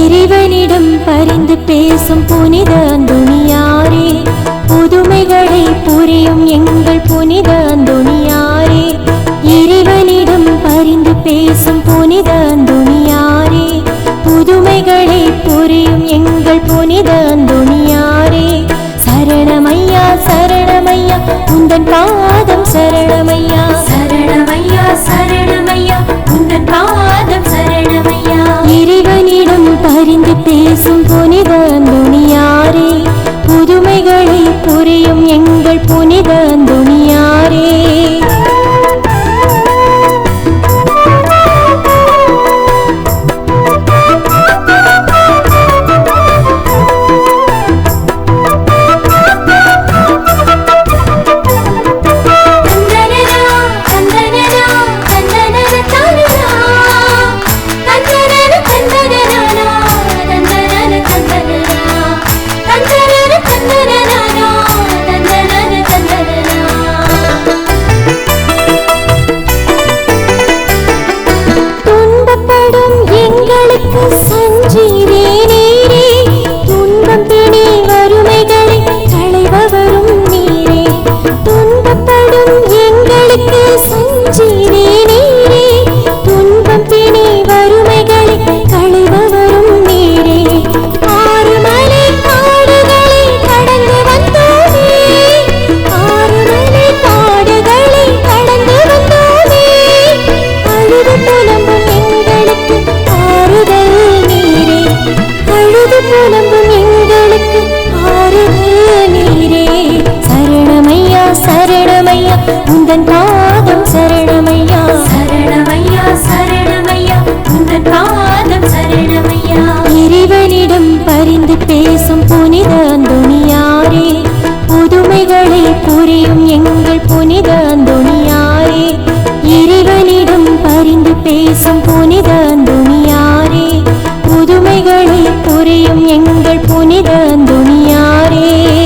இறைவனிடம் பரிந்து பேசும் புனித துணியாரே புதுமைகளை புரியும் எங்கள் புனித புனித அந்தோணியாரே புதுமைகளை புரியும் எங்கள் புனித அந்தோணியாரே சரணமையா சரணமையா உந்தன் பாதம் சரணமையா. சரணமையா சரணமையா உந்தன் பாதம் சரணமையா. இறைவனிடம் பரிந்து பேசும் புனித அந்தோணியாரே புதுமைகளை புரியும் எங்கள் புனித எங்களுக்கு ஆறுதல் நீரே சரணமையா சரணமையா உந்தன் பாதம் சரணமையா. சரணமையா சரணமையா உந்தன் பாதம் சரணமையா. இறைவனிடம் பரிந்து பேசும் புனித அந்தோணியாரே. புதுமைகளை புரியும் எங்கள் புனித அந்தோணியாரே. இறைவனிடம் பரிந்து பேசும் புனித bunyi dan dunia re